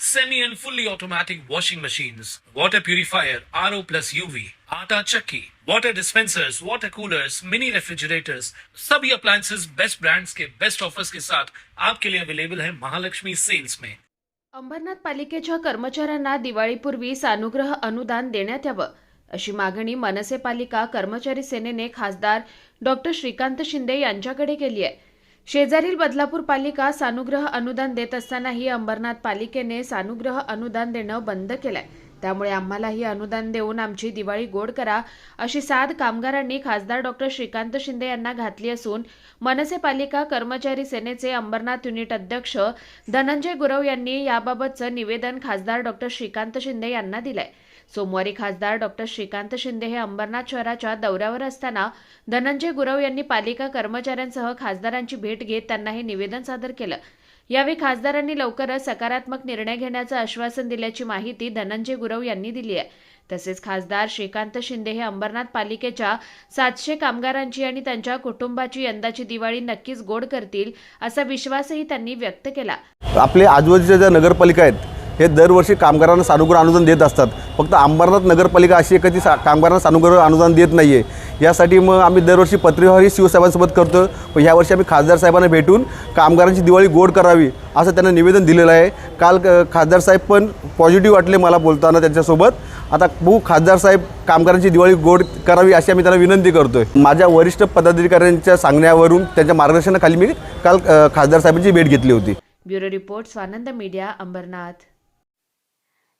semi and fully automatic washing machines, water purifier, RO plus UV, आटा चक्की, water dispensers, water coolers, mini refrigerators, सभी appliances. Best brands के best offers के साथ आपके लिए अवेलेबल है महालक्ष्मी सेल्स में अंबरनाथ पालिकेच्या कर्मचाऱ्यांना दिवाळीपूर्वी सानुग्रह अनुदान देण्यात यावं अशी मागणी मनसे पालिका कर्मचारी सेनेने खासदार डॉक्टर श्रीकांत शिंदे यांच्याकडे केली आहे. शेजारील बदलापूर पालिका सानुग्रह अनुदान देत असतानाही अंबरनाथ पालिकेने सानुग्रह अनुदान देणं बंद केलंय. त्यामुळे आम्हालाही अनुदान देऊन आमची दिवाळी गोड करा अशी साद कामगारांनी खासदार डॉक्टर श्रीकांत शिंदे यांना घातली असून मनसे पालिका कर्मचारी सेनेचे अंबरनाथ युनिट अध्यक्ष धनंजय गुरव यांनी याबाबतचं निवेदन खासदार डॉक्टर श्रीकांत शिंदे यांना दिलंय. सोमवारी खासदार डॉक्टर श्रीकांत शिंदे हे अंबरनाथ शहराच्या दौऱ्यावर असताना धनंजय गुरव यांनी पालिका कर्मचाऱ्यांसह खासदारांची भेट घेत त्यांना हे निवेदन सादर केलं. यावेळी खासदारांनी लवकरच सकारात्मक निर्णय घेण्याचं आश्वासन दिल्याची माहिती धनंजय गुरव यांनी दिली आहे. तसेच खासदार श्रीकांत शिंदे हे अंबरनाथ पालिकेच्या सातशे कामगारांची आणि त्यांच्या कुटुंबाची यंदाची दिवाळी नक्कीच गोड करतील असा विश्वासही त्यांनी व्यक्त केला. आपले आजूबाजूच्या ज्या नगरपालिका आहेत हे दरवर्षी कामगारांना सानुग्रह अनुदान देत असतात. फक्त अंबरनाथ नगरपालिका अशी आहे कधी सा कामगारांना सानुग्रह अनुदान देत नाही आहे यासाठी मग आम्ही दरवर्षी पत्रव्यवहारही शिवसाहेबांसोबत करतो पण यावर्षी आम्ही खासदार साहेबांना भेटून कामगारांची दिवाळी गोड करावी असं त्यांना निवेदन दिलेलं आहे. काल क- खासदार साहेब पण पॉझिटिव्ह वाटले मला बोलताना त्यांच्यासोबत. आता बघू खासदार साहेब कामगारांची दिवाळी गोड करावी अशी आम्ही त्यांना विनंती करतोय. माझ्या वरिष्ठ पदाधिकाऱ्यांच्या सांगण्यावरून त्यांच्या मार्गदर्शनाखाली मी काल खासदार साहेबांची भेट घेतली होती. Bureau report Swanand media Ambarnath.